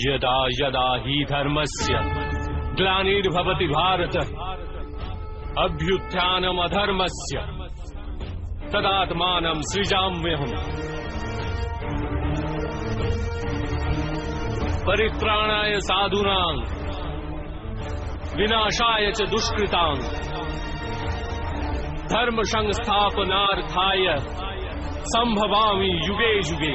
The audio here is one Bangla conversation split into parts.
यदा यदा हि धर्मस्य ग्लानिर्भवति भारत अभ्युत्थानमधर्मस्य तदात्मानम् सृजाम्यहम्। परित्राणाय साधुनाम् विनाशाय च दुष्कृताम् धर्मसंस्थापनार्थाय सम्भवामि युगे युगे।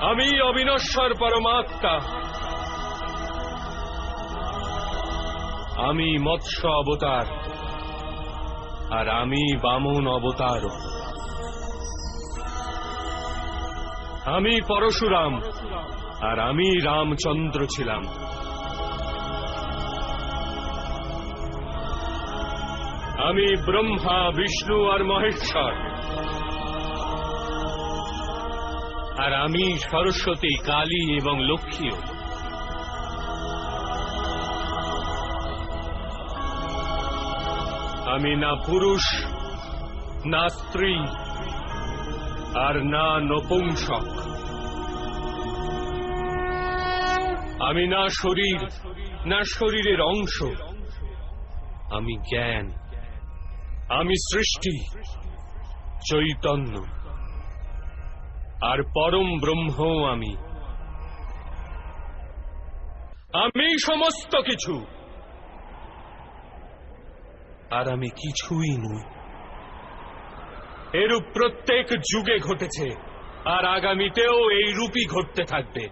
আমি অবিনশ্বর পরমাত্মা। আমি মৎস্য অবতার, আর আমি বামন অবতার। আমি পরশুরাম, আর আমি রামচন্দ্র ছিলাম। আমি ব্রহ্মা, বিষ্ণু, আর মহেশ্বর। আর আমি সরস্বতী, কালী এবং লক্ষ্মীও আমি না পুরুষ, না স্ত্রী, আর না নপুংসক। আমি না শরীর, না শরীরের অংশ। আমি জ্ঞান, আমি সৃষ্টি, চৈতন্য। আর পরম ব্রহ্ম আমি। আমি সমস্ত কিছু। আর আমি কিছুই নই। এরূপ প্রত্যেক যুগে ঘটেছে, আর আগামীতেও এই রূপই ঘটতে থাকবে।